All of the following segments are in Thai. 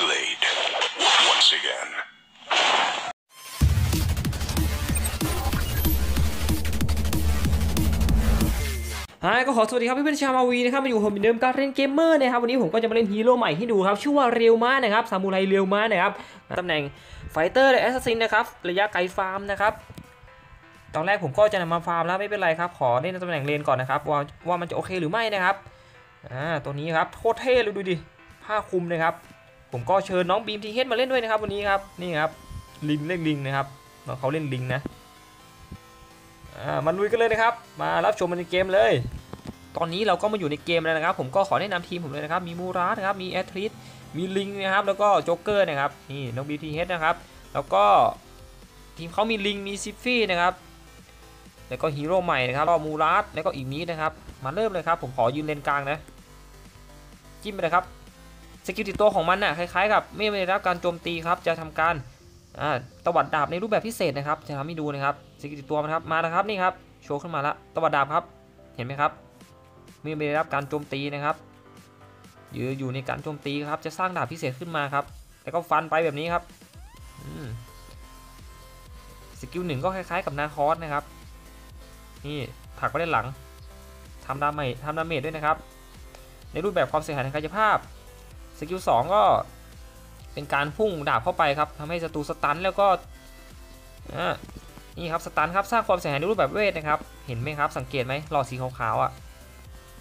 blade once again. ฮก็ขอสวัสดีครับเพื่อนๆชาวมาวีนะครับมาอยู่ผมเหมือนเดิมการเล่นเกมเมอร์นะครับวันนี้ผมก็จะมาเล่นฮีโร่ใหม่ให้ดูครับชื่อว่าเรียวมานะครับซามูไรเรียวมานะครับตำแหน่งไฟเตอร์และแอสซัสซินนะครับระยะไกลฟาร์มนะครับตอนแรกผมก็จะนำมาฟาร์มแล้วไม่เป็นไรครับขอเล่นตำแหน่งเลนก่อนนะครับว่าว่ามันจะโอเคหรือไม่นะครับอ่าตัวนี้ครับโคตรเท่เลยดูดิผ้าคลุมนะครับ ผมก็เชิญน้องบีมทีเฮดมาเล่นด้วยนะครับวันนี้ครับนี่ครับลิงเล่นลิงนะครับน้องเขาเล่นลิงนะมาลุยกันเลยนะครับ มารับชมมันในเกมเลย ตอนนี้เราก็มาอยู่ในเกมแล้วนะครับ ผมก็ขอแนะนำทีมผมเลยนะครับ มีมูราสครับ มีแอตริสมีลิงนะครับ แล้วก็โจ๊กเกอร์นะครับ นี่น้องบีทีเฮดนะครับ แล้วก็ทีมเขามีลิง มีซิฟฟี่นะครับ แล้วก็ฮีโร่ใหม่นะครับก็มูราสแล้วก็อีกมีดนะครับ มาเริ่มเลยครับ ผมขอยืนเลนกลางนะ จิ้มไปเลยครับ สกิลติดตัวของมันน่ะคล้ายๆกับไม่ได้รับการโจมตีครับ จะทำการตวัดดาบในรูปแบบพิเศษนะครับ จะทำให้ดูนะครับสกิลติดตัวมันครับมานะครับนี่ครับโชว์ขึ้นมาล้วตวัดดาบครับเห็นไหมครับไม่ได้รับการโจมตีนะครับยืออยู่ในการโจมตีครับ จะสร้างดาบพิเศษขึ้นมาครับแล้วก็ฟันไปแบบนี้ครับสกิลหนึ่งก็คล้ายๆกับนาคอสนะครับนี่ผักไปด้านหลังทำดาเมจทำดาเมจด้วยนะครับ ในรูปแบบความเสียหายทางกายภาพ กิลสองก็เป็นการพุ่งดาบเข้าไปครับทำให้ศัตรูสตันแล้วก็นี่ครับสตันครับสร้างความเสียหายในรูปแบบเวทนะครับ เห็นไหมครับสังเกตไหมหลอดสีขาวๆอะ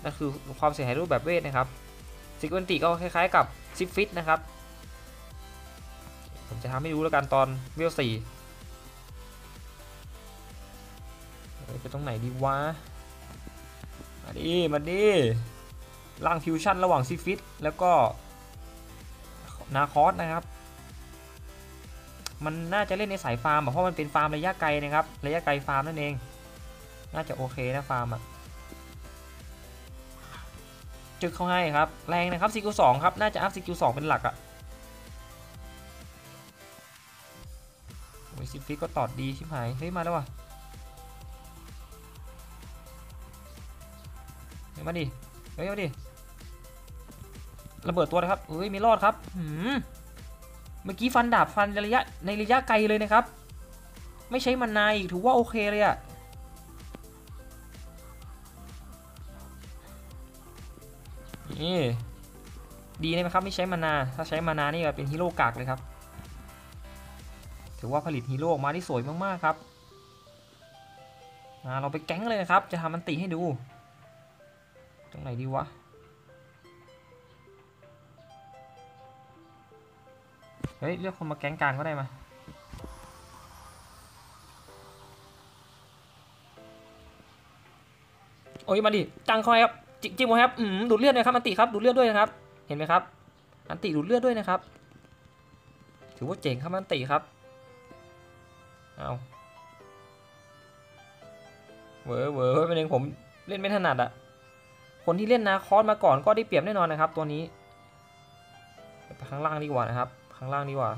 นั่นคือความเสียหายรูปแบบเวทนะครับซิกเวนติก็คล้ายๆกับซิฟฟิตนะครับ ผมจะทำให้ดูแล้วกันตอนเวลสี่ไปตรงไหนดีวะ มาดิ มาดิ ร่างฟิวชั่นระหว่างซิฟฟิตแล้วก็ นาคอสนะครับ มันน่าจะเล่นในสายฟาร์มเพราะมันเป็นฟาร์มระยะไกลนะครับ ระยะไกลฟาร์มนั่นเอง น่าจะโอเคนะฟาร์มอะจึกเขาให้ครับ แรงนะครับ CQ2 ครับ น่าจะอัพ CQ2 เป็นหลักอะโอ้ยซิฟิกก็ตอดดีชิบหาย เฮ้ย มาแล้วว่ะเฮ้ยมาดิ เฮ้ยมาดิ ระเบิดตัวนะครับเฮ้ยไม่รอดครับหืมเมื่อกี้ฟันดาบฟันระยะในระยะไกลเลยนะครับ ไม่ใช้มันนายอีกถือว่าโอเคเลยอะนี่ดีไหมครับไม่ใช้มานา ถ้าใช้มานานี่เป็นฮีโร่กากเลยครับ ถือว่าผลิตฮีโร่ออกมาที่สวยมากๆครับเราไปแก๊งเลยนะครับ จะทำมันติให้ดู ตรงไหนดีวะ เฮ้ยเลือกคนมาแก๊งกลางก็ได้มาโอ้ยมาดิจังคอยครับจริงๆครับอืมดูดเลือดนะครับอันติครับดูดเลือดด้วยนะครับ เห็นไหมครับ อันติดูดเลือดด้วยนะครับ ถือว่าเจ๋งครับอันติครับเอาเวอเวอเป็นเองผมเล่นไม่ถนัดอะคนที่เล่นนาคอสมาก่อนก็ได้เปรียบแน่นอนนะครับ ตัวนี้ไปข้างล่างดีกว่านะครับ ข้างล่างดีกว่า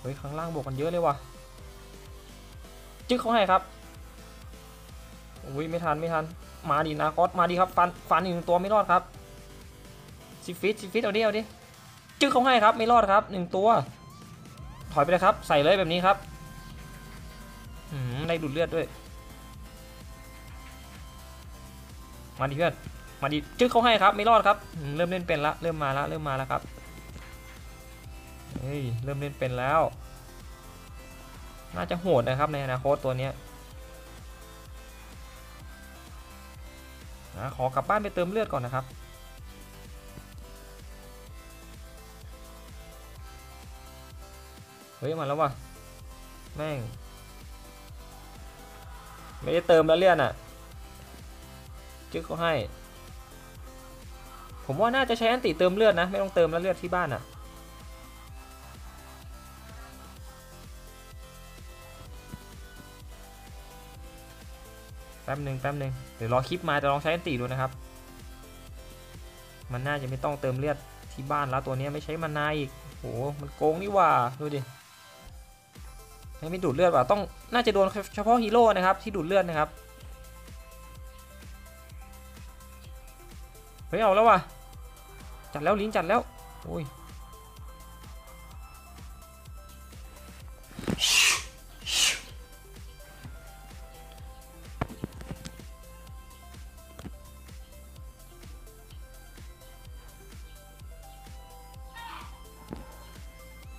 เฮ้ย ข้างล่างบวกกันเยอะเลยว่ะ จึ๊กเขาให้ครับอุ้ยไม่ทันไม่ทัน มาดีนาคอสมาดีครับ ฟันฟันอีกหนึ่งตัวไม่รอดครับซิฟิตซิฟิตเอาดิเอาดิ จึ๊กเขาให้ครับไม่รอดครับหนึ่งตัว ถอยไปเลยครับ ใส่เลยแบบนี้ครับอืมได้ดูดเลือดด้วย มาดิเพื่อนมาดิจึ๊กเขาให้ครับไม่รอดครับ เริ่มเล่นเป็นละเริ่มมาละเริ่มมาล้วครับ เฮ้ย เริ่มเล่นเป็นแล้ว น่าจะโหดนะครับในอนาคตตัวเนี้ยขอกลับบ้านไปเติมเลือดก่อนนะครับ เฮ้ย มาแล้ววะแม่ง ไม่ได้เติมแล้วเลือดอะ จึ๊กเขาให้ ผมว่าน่าจะใช้อันติเติมเลือดนะ ไม่ต้องเติมแล้วเลือดที่บ้านอะ ป๊บหนึ่งแป๊บหนึ่งเดี๋ยวรอคลิปมาจะลองใช้อันติดูนะครับ มันน่าจะไม่ต้องเติมเลือดที่บ้านแล้วตัวนี้ไม่ใช้มันนาอีกโหมันโกงนี่ว่า ดูดิไม่ไม่ดูดเลือดว่ะต้องน่าจะโดนเฉพาะฮีโร่นะครับที่ดูดเลือดนะครับเฮ้ยเอาแล้วว่ะจัดแล้วลิ้นจัดแล้วโอ้ย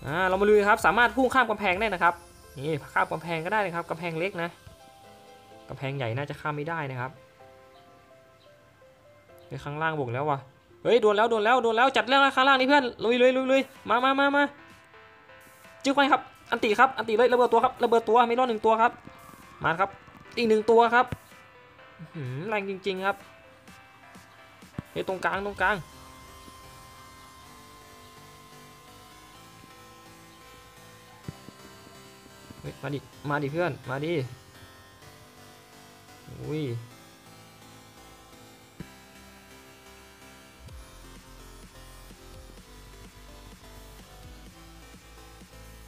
อ่าเรามาลุยครับสามารถพุ่งข้ามกำแพงได้นะครับนี่ข้ามกำแพงก็ได้นะครับกำแพงเล็กนะกำแพงใหญ่น่าจะข้ามไม่ได้นะครับในข้างล่างบวกแล้ววะเฮ้ยโดนแล้วโดนแล้วโดนแล้วจัดเรื่องข้างล่างนี่เพื่อนลุยเลยลุยเลยมามามามาจึ๊กไว้ครับอันตีครับอันตีเลยระเบิดตัวครับระเบิดตัวไม่รอดหนึ่งตัวครับ มาครับอีกหนึ่งตัวครับแรงจริง ๆครับเฮ้ยตรงกลางตรงกลาง มาดิ มาดิเพื่อน มาดิ อุ้ย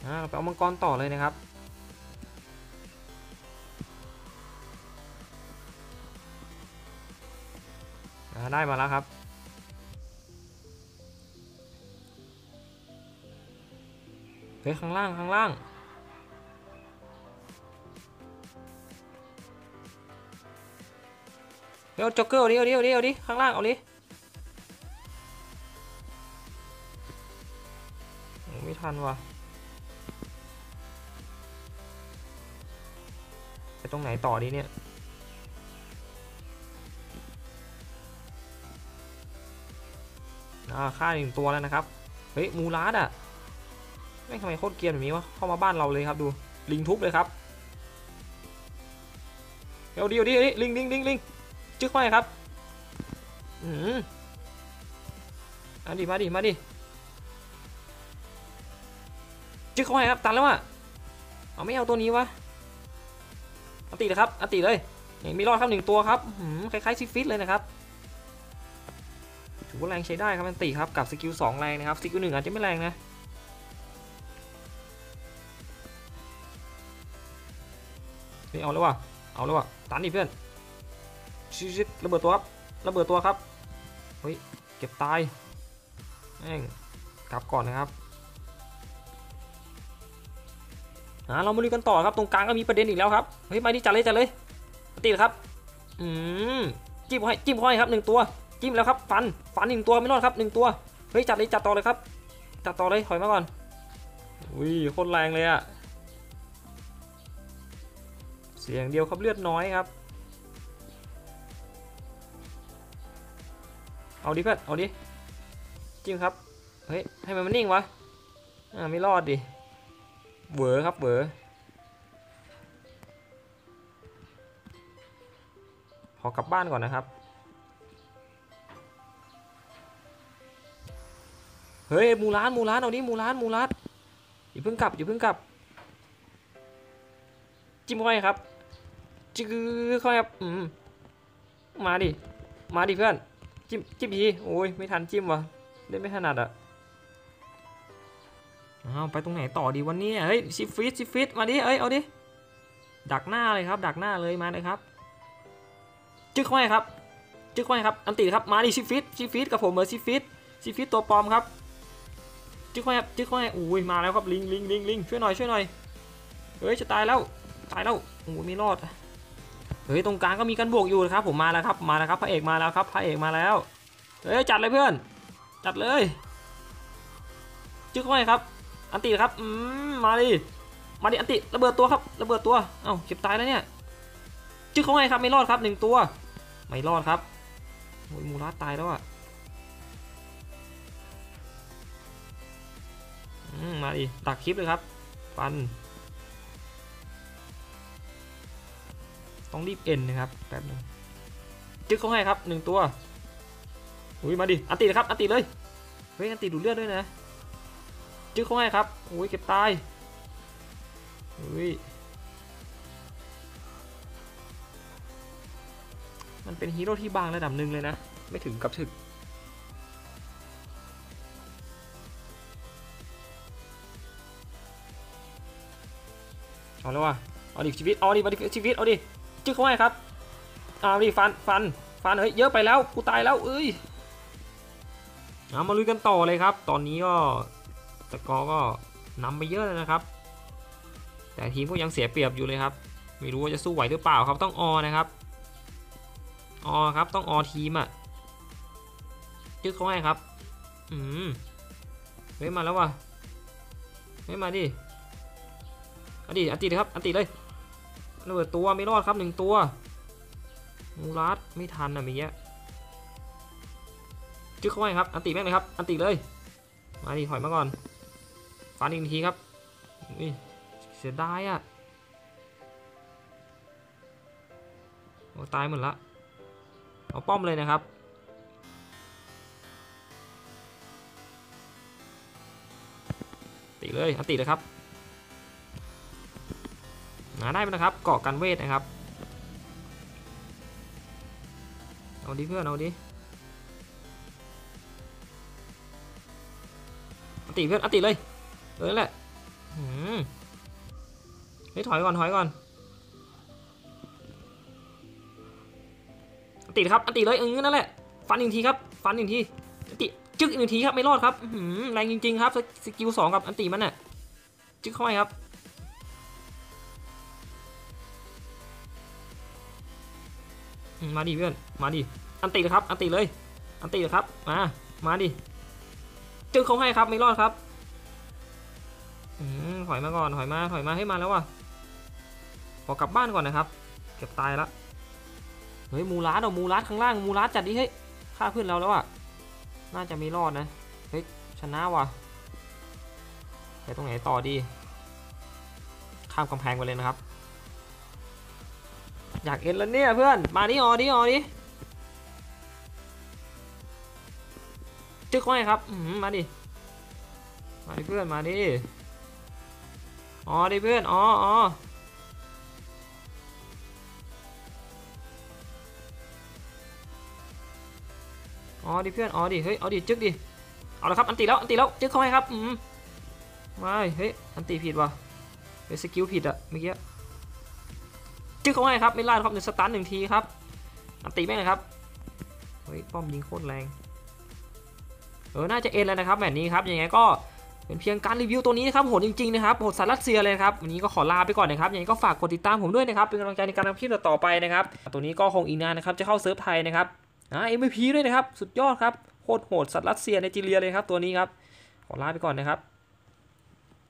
อ่าเราไปเอามังกรต่อเลยนะครับอ่าได้มาแล้วครับเฮ้ยข้างล่างข้างล่าง เดี๋ยวจ็อกเกอร์เอาดิเอาดิเอาดิเอาดิข้างล่างเอาดิไม่ทันว่ะไปตรงไหนต่อดีเนี่ยอ่าฆ่าหนึ่งตัวแล้วนะครับ เฮ้ย มูลาดอะแม่ทำไมโคตรเกียนแบบนี้วะ เข้ามาบ้านเราเลยครับดู ลิงทุบเลยครับ เดี๋ยวดิเดี๋ยวดิลิงลิงลิงลิง จึ๊กไปครับ อืมมาดิมาดิมาดิจึ๊กเข้าไปครับ ตันแล้วอะ เอาไม่เอาตัวนี้วะอัติเลยครับอัติเลยนี่มีรอดครับหนึ่งตัวครับอื้อหือคล้ายๆซิฟิตเลยนะครับถือว่าแรงใช้ได้ครับมันตีครับ กับสกิล2แรงนะครับ สกิลหนึ่งอาจจะไม่แรงนะเฮ้ยเอาแล้วว่ะ เอาแล้วว่ะ ตันดิเพื่อน ชิชิระเบิดตัวครับระเบิดตัวครับเฮ้ยเก็บตายแม่งกลับก่อนนะครับอ่าเรามาดูกันต่อครับตรงกลางก็มีประเด็นอีกแล้วครับเฮ้ยมาดิจัดเลยจัดเลยตีครับอืมจิ้มเขาให้จิ้มเขาให้ครับหนึ่งตัวจิ้มแล้วครับฟันฟันหนึ่งตัวไม่รอดครับหนึ่งตัวเฮ้ยจัดเลยจัดต่อเลยครับจัดต่อเลยถอยมาก่อนอุ้ยโคตรแรงเลยอะเสียงเดียวครับเลือดน้อยครับ เอาดิเพื่อนเอาดิจิ้มครับ เฮ้ย ให้มันมันนิ่งวะ อ่า ไม่รอดดิเวอครับเวอขอกลับบ้านก่อนนะครับ เฮ้ย มูร้าน มูร้าน เอาดิมูร้าน มูร้าน อย่าเพิ่งกลับ อย่าเพิ่งกลับ จิ้มเข้าไปครับจิ้มเข้าไปครับ อืม มาดิ มาดิเพื่อน จิ้มจิ้มทีโอ้ยไม่ทันจิ้มวะเล่นไม่ถนัดอะอ้าวไปตรงไหนต่อดีวันนี้เฮ้ยซิฟิตซิฟิตมาดิเอ้ยเอาดิดักหน้าเลยครับ ดักหน้าเลยมาเลยครับ จึ๊กเข้าไปครับ จึ๊กเข้าไปครับอันติครับมาดิซิฟิตซิฟิตกับผมเมอร์ซิฟิตซิฟิตตัวปลอมครับ จึ๊กไว้ครับจึ๊กไว้อุ้ยมาแล้วครับลิงลิงลิงลิงช่วยหน่อยช่วยหน่อยเฮ้ยจะตายแล้วตายแล้วโอ้ยไม่รอด เฮ้ยตรงกลางก็มีกันบวกอยู่นะครับผมมาแล้วครับมาแล้วครับพระเอกมาแล้วครับพระเอกมาแล้วเฮ้ยจัดเลยเพื่อน จัดเลยจึ๊กไว้ครับ อันติครับอืมมาดิมาดิอันติระเบิดตัวครับระเบิดตัวเอ้าเก็บตายแล้วเนี่ยจึ๊กเขาไงครับไม่รอดครับหนึ่งตัว ไม่รอดครับโอ้ยมูราตายแล้วอะอืมมาดิตักคลิปเลยครับฟัน ต้องรีบเอ็นนะครับแป๊บนึงจึ๊กเขาให้ครับหนึ่งตัวอุ้ยมาดิอันติเลยครับอันติเลยเฮ้ยอันติดูเลือดด้วยนะจึ๊กเขาให้ครับอุ้ยเก็บตายอุ้ยมันเป็นฮีโร่ที่บางระดับหนึ่งเลยนะ ไม่ถึงกับถึกเอาแล้วว่ะเอาดิชีวิตเอาดิมาดิชีวิตเอาดิ จึ๊กเขาให้ครับเอาดิฟันฟันฟันเฮ้ยเยอะไปแล้วกูตายแล้วเอ้ยเอามาลุยกันต่อเลยครับ ตอนนี้ก็สกอร์ก็นำไปเยอะเลยนะครับ แต่ทีมก็ยังเสียเปรียบอยู่เลยครับ ไม่รู้ว่าจะสู้ไหวหรือเปล่าครับต้องออนะครับออครับต้องออทีมอะยึดเขาให้ครับ อืมเฮ้ยมาแล้วว่ะเฮ้ยมาดิอาดิอันติเลยครับอันติเลย ระเบิดตัวไม่รอดครับหนึ่งตัวมูรัสไม่ทันอะมื่อกี้ยจึ๊กเขาให้ครับ อันติแม่งเลยครับ อันติเลย มาดิถอยมาก่อนฟันอีกทีครับนี่เสียดายอะโอ้ตายหมดละ เอาป้อมเลยนะครับติเลย อันติเลยครับ หาได้ไหมนะครับเกาะกันเวทนะครับ เอาดิเพื่อนเอาดิอติเพื่อนอติเลยเออนั่นแหละหืมเฮ้ยถอยก่อนถอยก่อนอติครับอติเลยเออนั่นแหละฟันอีกทีครับฟันอีกทีอติจึ๊กอีกทีครับไม่รอดครับแรงจริงๆครับสสกิลสองกับอันติมันน่ะจึ๊กเข้าไปครับ มาดิเพื่อน มาดิ อันติเลยครับ อันติเลย อันติเลยครับ มา มาดิ จึ๊กเขาให้ครับไม่รอดครับถอยมาก่อน ถอยมา ถอยมาให้มาแล้วว่ะ ขอกลับบ้านก่อนนะครับ เกือบตายละเฮ้ยมูรัสเอามูรัสข้างล่างมูรัสจัดดิเฮ้ยฆ่าเพื่อนเราแล้วอะ น่าจะไม่รอดนะ เฮ้ยชนะว่ะไปตรงไหนต่อดี ข้ามกำแพงไปเลยนะครับ อยากเอ็นแล้วเนี่ยเพื่อน มาดิออดิออดิจึ๊กไว้ครับมาดิ มาดิเพื่อน มาดิอ๋อดิเพื่อนอ๋ออ๋ออ๋อดิเพื่อนอ๋อดิเฮ้ยเอาดิจึ๊กดิเอาละครับอันตีแล้วอันตีแล้วจึ๊กเข้าให้ครับอืมไม่เฮ้ยอันตีผิดว่ะเฮ้ยสกิลผิดอะเมื่อกี้ จึ๊กเข้าให้ครับไม่ลาดครับหนึ่งสตันหนึ่งทีครับอันตีแม่งเลยครับเฮ้ยป้อมยิงโคตรแรงเออน่าจะเอ็นแล้วนะครับแบบนี้ครับยังไงก็เป็นเพียงการรีวิวตัวนี้นะครับโหดจริงๆนะครับโหดสารรัสเซียเลยครับวันนี้ก็ขอลาไปก่อนนะครับยังไงก็ฝากกดติดตามผมด้วยนะครับเป็นกำลังใจในการทำคลิปต่อไปนะครับตัวนี้ก็คงอีกนานนะครับจะเข้าเซิร์ฟไทยนะครับอ่า MVP ด้วยนะครับสุดยอดครับโคตรโหดสัตว์รัสเซียในจีเรียเลยครับตัวนี้ครับขอลาไปก่อนนะครับ